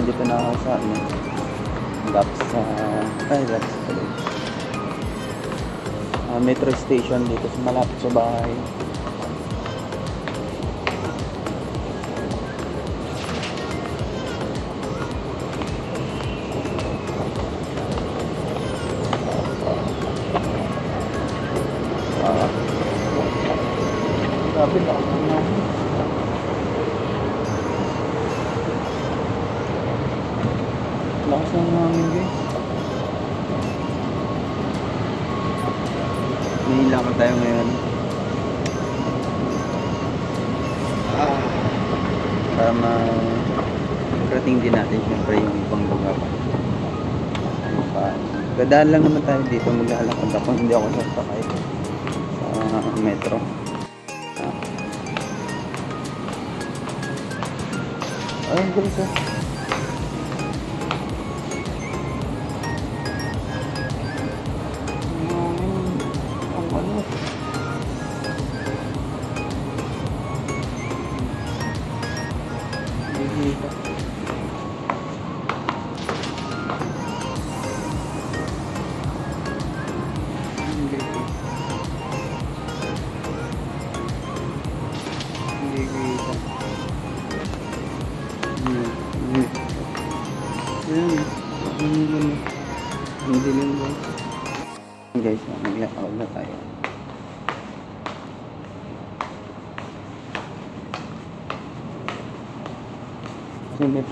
nandito na ako sa ano, Laps sa, ay Laps pala. Ah, metro station dito sa malapit sa bahay. Ah. Grabe na ako Gadaan lang naman tayo dito. Maglalakad ako. Hindi ako sasakay sa metro. Ah. Ayun guys ah.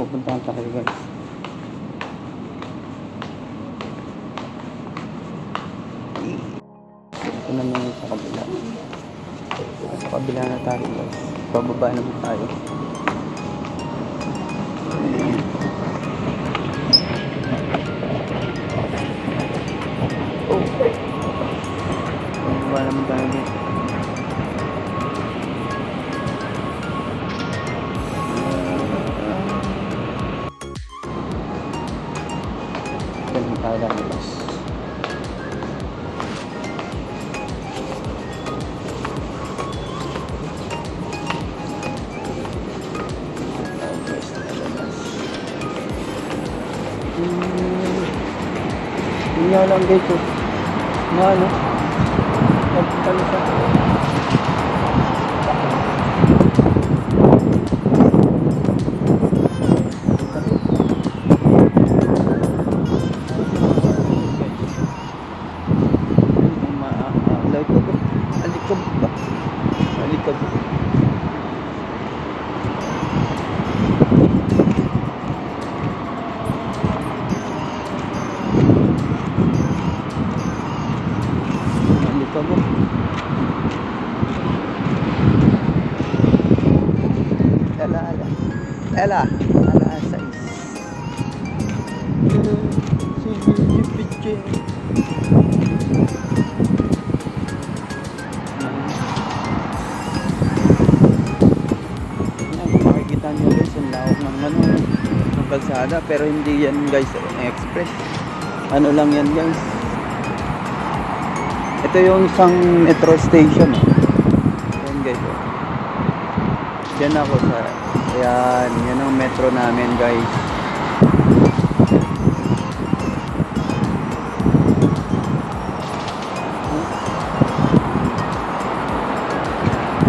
Pupuntahan tayo guys. Ito naman sa kabila. Sa kabila na tayo guys. Bababa naman tayo. Tayo lalabas. Hmm. Yun nga lang oh. Na ano? Si Gigi Piche. Yan, kung makikita nyo guys, ang lawak ng ano, ng kalsada. Pero hindi yan guys, express. Ano lang yan guys. Ito yung isang metro station. Oh. Yan guys. Oh. Yan ako sa, yan, yan ang metro namin guys.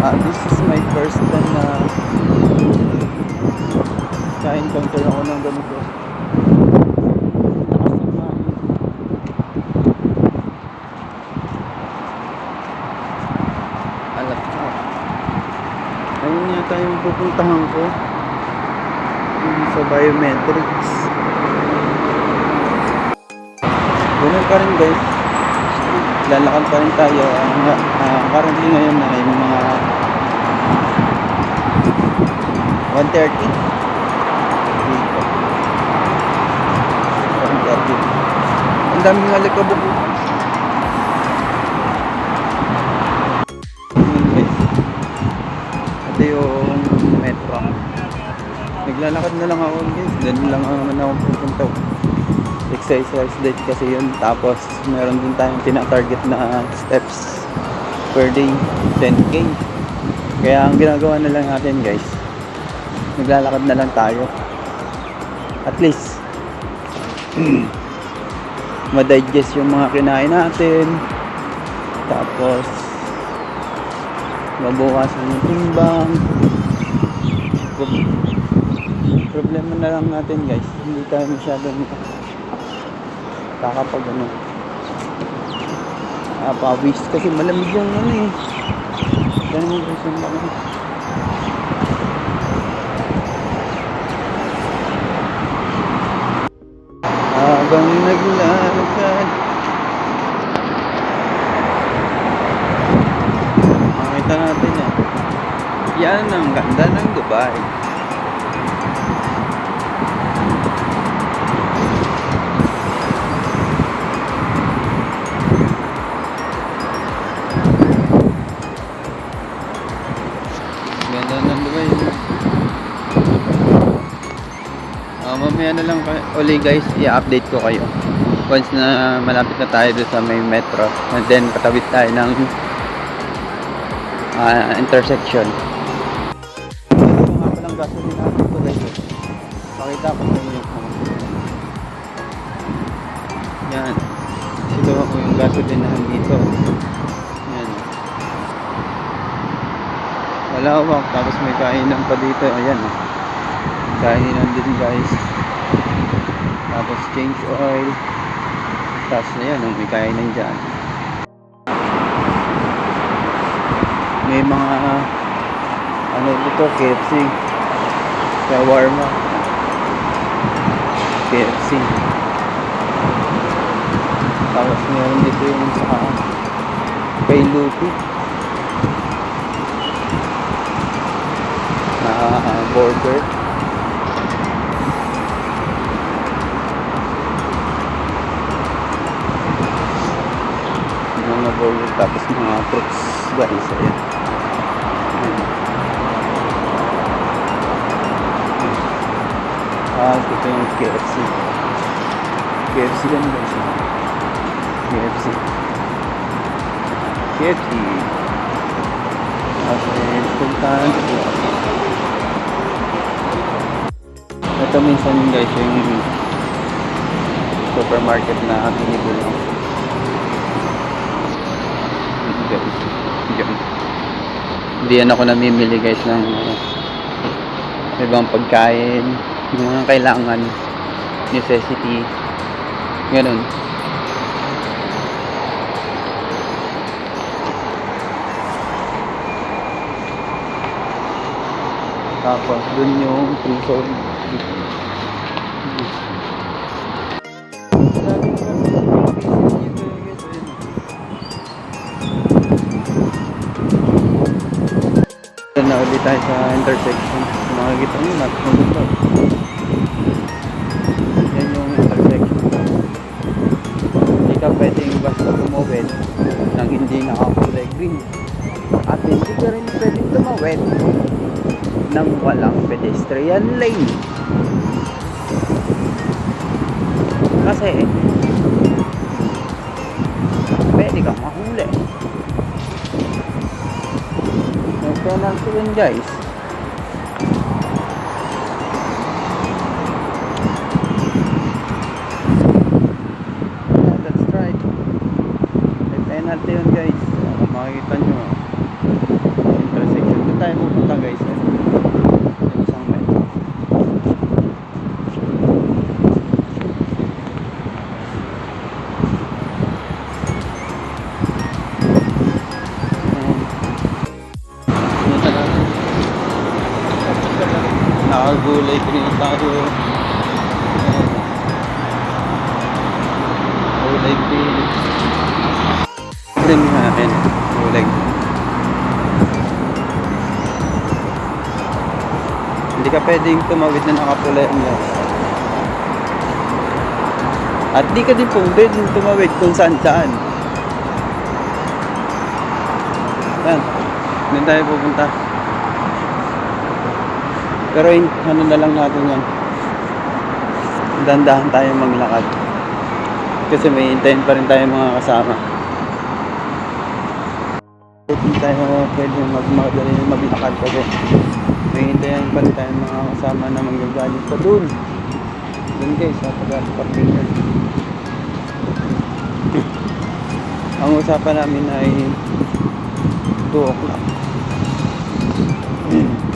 Ah, this is my first time na ka-encounter ako ng ganito. Lakas ng hangin. Alak ka. Ayun yata yung pupuntahan ko. Sa biometrics. Ganun pa rin guys. Lalakad pa rin tayo. Ang ah, currently ngayon na yung mga 130. Dito. 130. Ang daming alikabok. Naglalakad na lang ako guys. Ganun lang ang naman ako pupunta. Exercise din kasi yun. Tapos meron din tayong tina-target na steps per day. 10k. Kaya ang ginagawa na lang natin guys. Naglalakad na lang tayo. at least ma-digest yung mga kinain natin tapos mabukasan yung timbang problema na lang natin guys. Hindi tayo masyadong kakapag ano ah, pawis kasi malamig yung ano eh. Ganun yung gusto naman habang naglalakad. Makita natin yan yan ang ganda ng Dubai Mamaya na lang uli guys, i-update ko kayo. Once na malapit na tayo doon sa may metro. And then patawid tayo ng ah, intersection. Ito nga palang gasoline natin ito guys. eh. Pakita ko sa inyo. Yan. Ito ako yung gasoline na dito. Yan. Malawak. Tapos may kainan pa dito. Ayan. oh. Kainan din guys. Tapos change oil. Tapos ayan, may kainan dyan. May mga ano dito, KFC. Shawarma. KFC. Tapos meron dito yung sa kay Lupi. Na ah, burger. mga burger tapos mga fruits guys ayan. Ah ito yung KFC KFC yan guys KFC KFC okay puntahan. Ito minsan guys yung supermarket na binibulong guys. Diyan. Diyan ako namimili guys ng uh, ibang pagkain, yung mga kailangan, necessity, ganun. Tapos dun yung free na ulit tayo sa intersection. Makikita nyo, magpunta. Yan yung intersection. Hindi ka pwedeng basta tumawid nang hindi nakakulay green. At hindi ka rin pwedeng tumawid nang walang pedestrian lane. Kasi, pwede kang mahuli. Penalty yun guys. Nakagulay ko rin tayo. Gulay green. Green nga akin. Gulay. Hindi ka pwedeng tumawid na nakapula yan. At di ka din po pwedeng tumawid kung saan saan. Yan. Doon tayo pupunta. Pero in- ano na lang natin yan. Dandahan tayo maglakad. Kasi may hintayin pa rin tayo mga kasama. Hindi tayo pwede magmadali maglakad kasi may hintayin pa rin tayo mga kasama na manggagaling pa dun. Dun guys, sa pag-parking. Ang usapan namin ay 2 o'clock.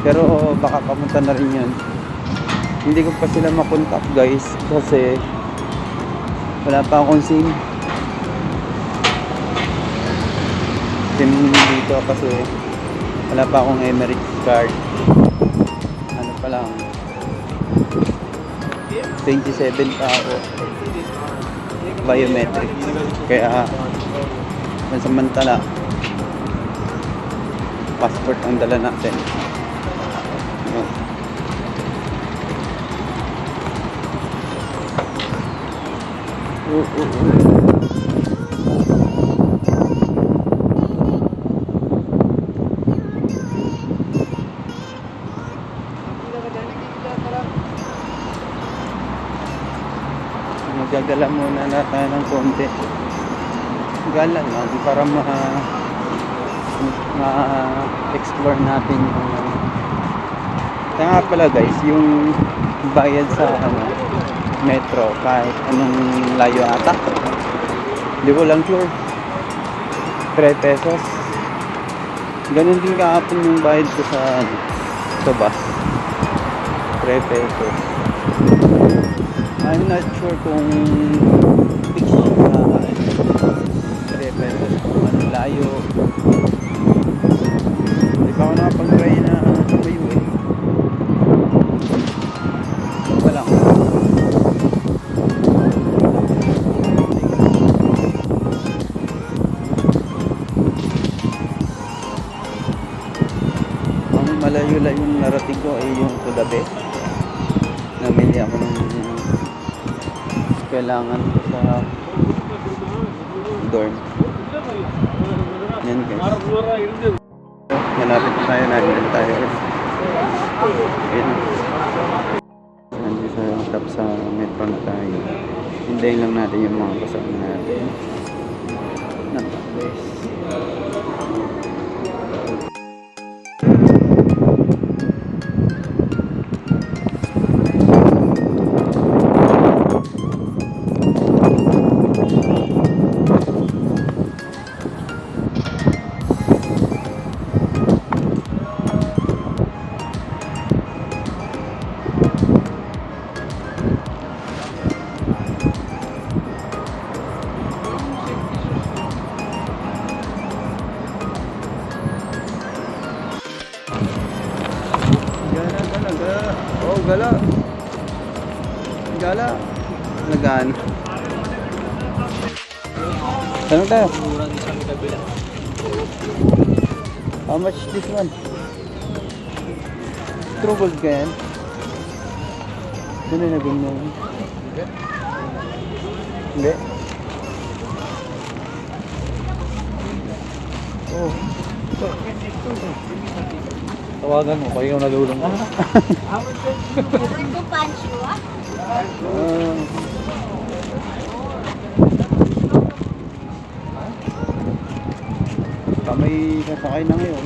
Pero baka pamunta na rin yan. Hindi ko pa sila makontak guys kasi wala pa akong SIM. SIM dito kasi wala pa akong Emirates card. Ano pa lang 27 pa ako biometrics kaya pansamantala passport ang dala natin Oo, oo. Magagala muna na tayo ng konti. Gala lang para ma ma-explore natin yung ano. Kaya nga pala guys, yung bayad sa ano, metro kahit anong layo ata. Hindi ko lang sure. 3 pesos. Ganun din kahapon yung bayad ko sa ano, sa bus. 3 pesos. I'm not sure kung fix na 3 pesos kung ano layo. Hindi pa ako nakapag-try na malayo-layo yung narating ko ay yung to the best. Namili ako ng kailangan ko sa dorm. Yan guys. Malapit tayo, nandun tayo. Ayun. Nandun sa top sa metro na tayo. Hintayin lang natin yung mga kasama natin. Nandun gala. Gala. Lagaan. Tanong tayo. How much this one? True gold ka yan? Sino na ganyan? Hindi. Oh. Tawagan mo, ikaw nalulong ka. Bring to punch you, ah. Ah. Kami sasakay na ngayon.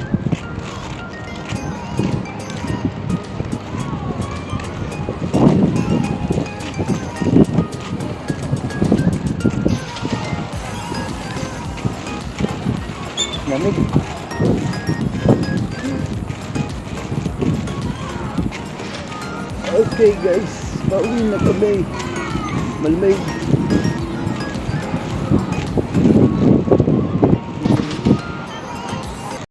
Lamig. Okay guys, pauwi na kami. Malamig.